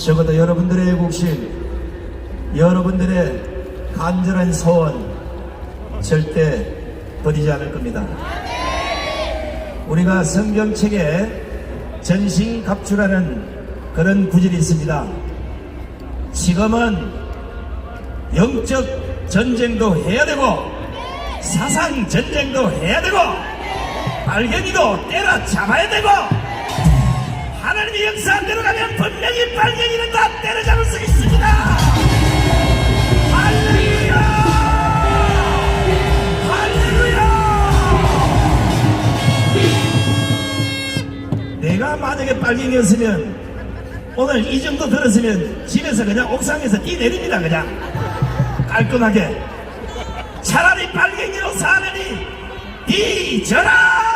적어도 여러분들의 곡실, 여러분들의 간절한 소원 절대 버리지 않을 겁니다. 우리가 성경책에 전신갑주라는 그런 구절이 있습니다. 지금은 영적 전쟁도 해야 되고 사상 전쟁도 해야 되고 빨갱이도 때려 잡아야 되고 하나님의 역사 들어가면 분명히 빨갱이는 다 때려잡을 수 있습니다. 할렐루야! 할렐루야! 내가 만약에 빨갱이였으면 오늘 이 정도 들었으면 집에서 그냥 옥상에서 뛰 내립니다 그냥 깔끔하게 차라리 빨갱이로 사느니 뒤져라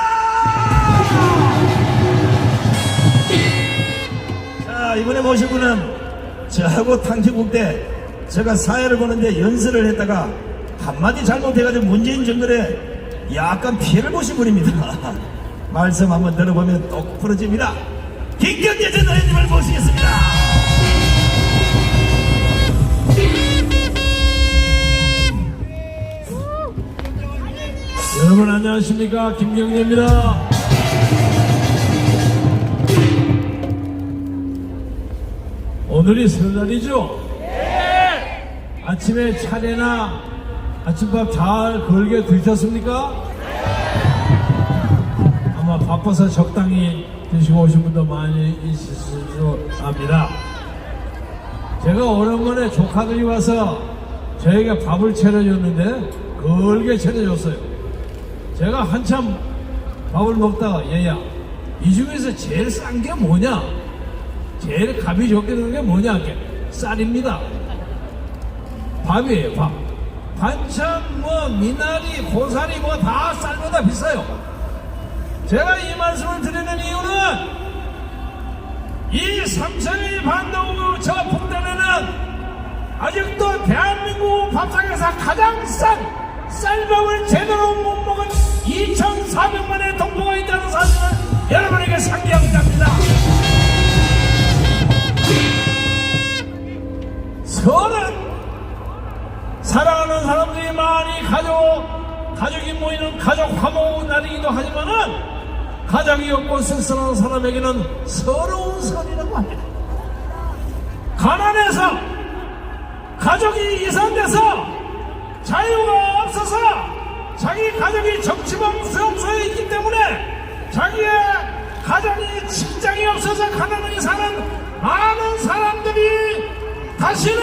자 이번에 모신 분은 저하고 탕진국 때 제가 사회를 보는데 연설을 했다가 한마디 잘못해가지고 문재인 정권에 약간 피해를 보신 분입니다. 말씀 한번 들어보면 똑 부러집니다. 김경재 전 의원님을 모시겠습니다. 여러분 안녕하십니까? 김경재입니다. 오늘이 설날이죠? 아침에 차례나 아침밥 잘 걸게 드셨습니까? 아마 바빠서 적당히 드시고 오신 분도 많이 있을 수 압니다. 제가 오랜만에 조카들이 와서 저에게 밥을 차려줬는데 걸게 차려줬어요. 제가 한참 밥을 먹다가 얘야 이 중에서 제일 싼 게 뭐냐? 제일 값이 좋게 되는 게 뭐냐? 이렇게 쌀입니다. 밥이에요, 밥. 반찬, 뭐, 미나리, 고사리, 뭐, 다 쌀보다 비싸요. 제가 이 말씀을 드리는 이유는 이 삼천리 반도우 저 풍단에는 아직도 대한민국 밥상에서 가장 싼 쌀밥을 제대로 못 먹은 2,400만의 동포가 있다는 사실을 여러분에게 상기합니다. 설은 사랑하는 사람들이 많이 가족, 가족이 모이는 가족 화목 날이기도 하지만은 가족이 없고 쓸쓸한 사람에게는 서러운 설이라고 합니다. 가난해서 가족이 이산돼서 자유가 없어서 자기 가족이 정치범 수용소에 있기 때문에 자기의 가정이 직장이 없어서 가난하게 사는 많은 사람들이 다시는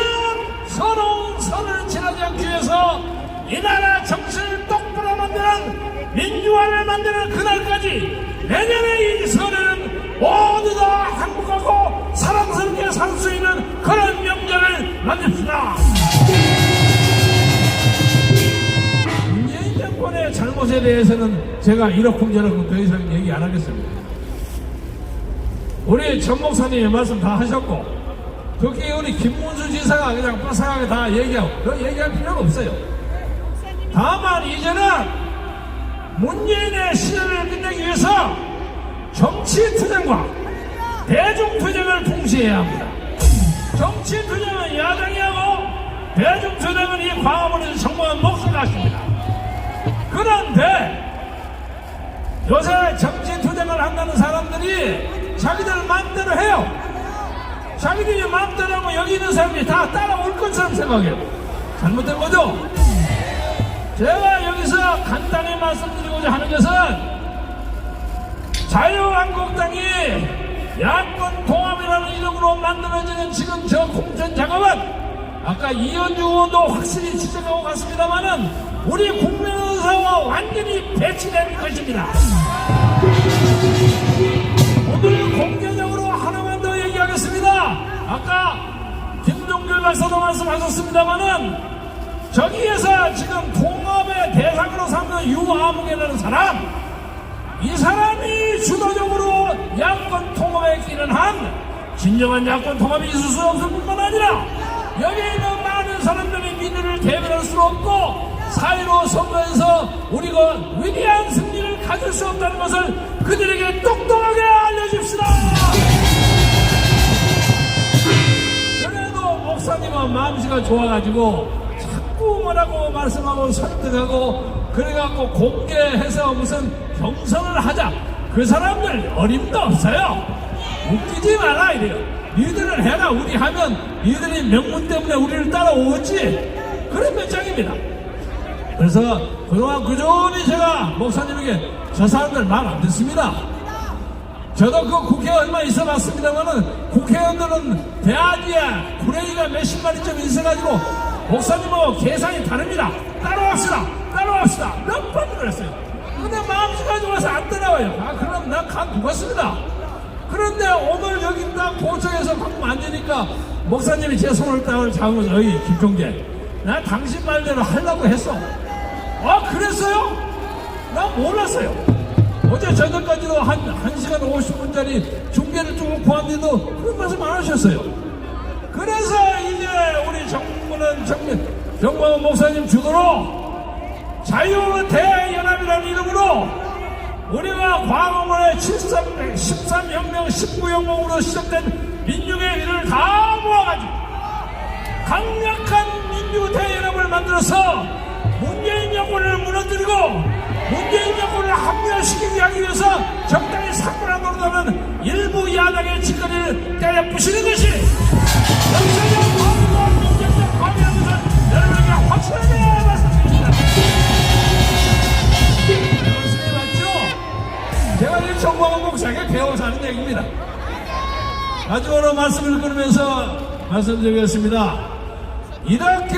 서러운 선을 지나지 않기 위해서 이 나라 정치를 똑바로 만드는 민주화를 만드는 그날까지 내년에 이 선을 모두 다 행복하고 사랑스럽게 살 수 있는 그런 명절을 만듭시다. 문재인 정권의 잘못에 대해서는 제가 이렇쿵저렇쿵 더 이상 얘기 안 하겠습니다. 우리 전 목사님이 말씀 다 하셨고 특히 우리 김문수 지사가 그냥 빠삭하게 다 얘기하고 그 얘기할 필요가 없어요. 다만 이제는 문재인의 시절을 끝내기 위해서 정치 투쟁과 대중 투쟁을 동시에 해야 합니다. 정치 투쟁은 야당이 하고 대중 투쟁은 이 광화문에서 정부는 몫을 하십니다. 그런데 요새 정치 투쟁을 한다는 사람들이 자기들 마음대로 해요. 자기들이 마음대로 하면 여기 있는 사람들이 다 따라올 것처럼 생각해요. 잘못된 거죠? 제가 여기서 간단히 말씀드리고자 하는 것은 자유한국당이 야권 통합이라는 이름으로 만들어지는 지금 저 공천 작업은 아까 이현주 의원도 확실히 지적하고 갔습니다만은 우리 국민의사와 완전히 배치된 것입니다. 오늘 공개적으로 하나만 더 얘기하겠습니다. 아까 김종길 박사도 말씀하셨습니다만은 저기에서 지금 통합의 대상으로 삼는 유아무개라는 사람 이 사람이 주도적으로 야권 통합에 끼는 한 진정한 야권 통합이 있을 수 없을 뿐만 아니라 여기에 있는 많은 사람들이 민주를 대변할 수 없고 사회로 선거에서 우리가 위대한 승리를 가질 수 없다는 것을 그들에게 똑똑하게 살려줍시다! 그래도 목사님은 마음씨가 좋아가지고 자꾸 뭐라고 말씀하고 설득하고 그래갖고 공개해서 무슨 경선을 하자. 그 사람들 어림도 없어요. 웃기지 마라 이래요. 니들은 해라 우리 하면 니들이 명문 때문에 우리를 따라오지. 그런 배짱입니다. 그래서 그동안 그전히 제가 목사님에게 저 사람들 말 안 듣습니다. 저도 그 국회에 얼마 있어 봤습니다만은 국회의원들은 대학이야 구레이가 몇십 마리쯤 있어가지고 목사님하고 계산이 다릅니다. 따라갑시다. 따라갑시다. 몇 번 그랬어요. 근데 마음씨가 좋아서 안 따라와요. 아 그럼 난간 두겠습니다. 그런데 오늘 여기 딱 도청에서 방금 앉으니까 목사님이 제 손을 딱 잡으면서 어이 김종재 나 당신 말대로 하려고 했어. 아 그랬어요? 나 몰랐어요. 어제 저녁까지도 한, 한 시간 50분짜리 중계를 쭉 보았는데도 그런 말씀 안 하셨어요. 그래서 이제 우리 정부는 정부, 정부 목사님 주도로 자유대연합이라는 이름으로 우리가 과거문의 13, 13혁명, 19혁명으로 시작된 민중의 일을 다 모아가지고 강력한 민주 대연합을 만들어서 문재인 정권을 무너뜨리고 문재인 정권을 합리화시키기 위해서 적당히 사건을 노릇하는 일부 야당의 짓거리를 때려 부시는 것이 정치적 범위와 민주적 범위라는 것을 여러분에게 확실하게 말씀드립니다. 말씀이 맞죠? 제가 이 정보원 목사에게 배워서 하는 얘기입니다. 마지막으로 말씀을 끊으면서 말씀드리겠습니다. 이렇게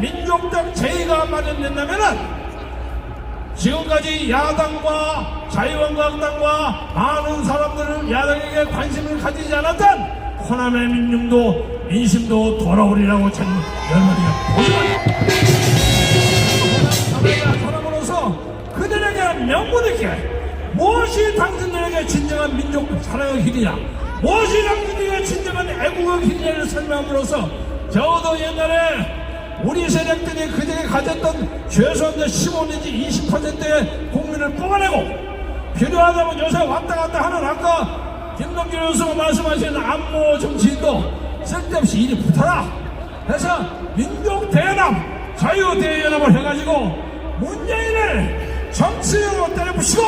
민족적 제의가 마련된다면은 지금까지 야당과 자유한국당과 많은 사람들을 야당에게 관심을 가지지 않았던 호남의 민중도 민심도 돌아오리라고 열머리가 보입니다. 호남 사람으로서 그들에게 명분있게 무엇이 당신들에게 진정한 민족 사랑의 길이냐 무엇이 당신들에게 진정한 애국의 길이냐를 설명함으로써 저도 옛날에 우리 세력들이 그들이 가졌던 최소한 15 내지 20%의 국민을 뽑아내고 필요하다면 요새 왔다 갔다 하는 아까 김동길 교수가 말씀하신 안보 정치인도 쓸데없이 일이 붙어라. 그래서 민족대연합 자유대연합을 해가지고 문재인을 정치적으로 때려부시고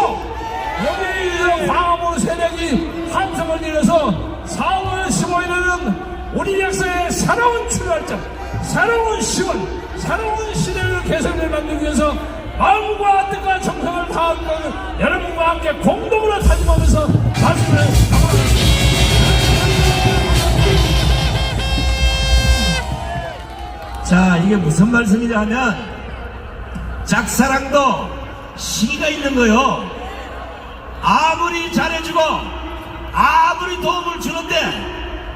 여기 광화문 세력이 함성을 일어서 4월 15일에는 우리 역사의 새로운 출발점 새로운 시원, 새로운 시대를 개선을 만들기 위해서 마음과 뜻과 정성을 다하는 여러분과 함께 공동으로 다짐하면서 말씀을 나가겠습니다. 자, 이게 무슨 말씀이냐 하면, 짝사랑도 시기가 있는 거요. 아무리 잘해주고, 아무리 도움을 주는데,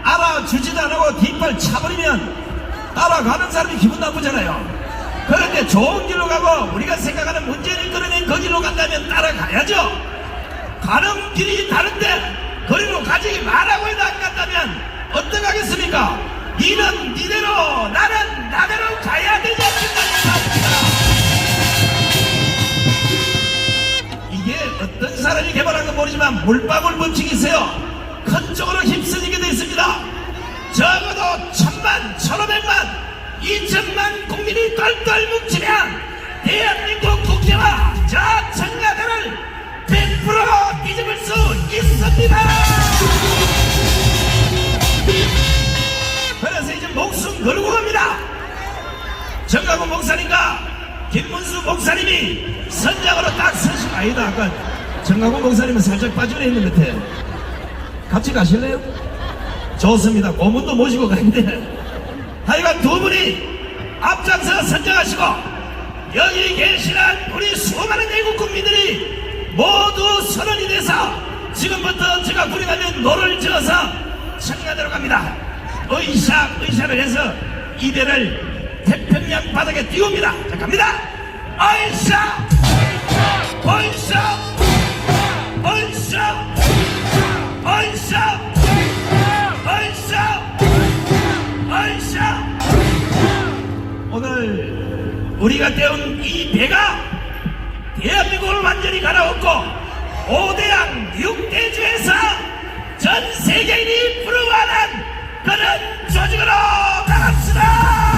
알아주지도 않고 뒷발 차버리면, 따라가는 사람이 기분 나쁘잖아요. 그런데 좋은 길로 가고, 우리가 생각하는 문제를 끌어낸 그 길로 간다면 따라가야죠. 가는 길이 다른데, 거리로 가지 말라고 해도 안 간다면, 어떡하겠습니까? 니는 니대로, 나는 나대로 가야 되지 않겠습니까? 이게 어떤 사람이 개발한 건 모르지만 물방울 법칙이 있어요. 큰 쪽으로 힘쓰게 되어 있습니다. 적어도 천만, 천오백만, 이천만 국민이 똘똘 뭉치면 대한민국 국회와 저 청와대를 100% 뒤집을 수 있습니다. 그래서 이제 목숨 걸고 갑니다. 정가고 목사님과 김문수 목사님이 선장으로 딱 서시고 아니다 아까 정가고 목사님은 살짝 빠지려 있는 것 같아 같이 가실래요? 좋습니다 고문도 모시고 가는데 하여간 두 분이 앞장서 선정하시고 여기 계시는 우리 수많은 외국 국민들이 모두 선언이 돼서 지금부터 제가 부리가면 노를 지어서 청가대로 갑니다 의샷 의샷을 해서 이대를 태평양 바닥에 띄웁니다. 자, 갑니다. 얼샷! 얼샷! 얼샷! 얼샷! 얼샷! 오늘 우리가 태운 이 배가 대한민국을 완전히 갈아엎고 오대양 육대주에서 전 세계인이 부러워하는 그런 조직으로 나갑시다!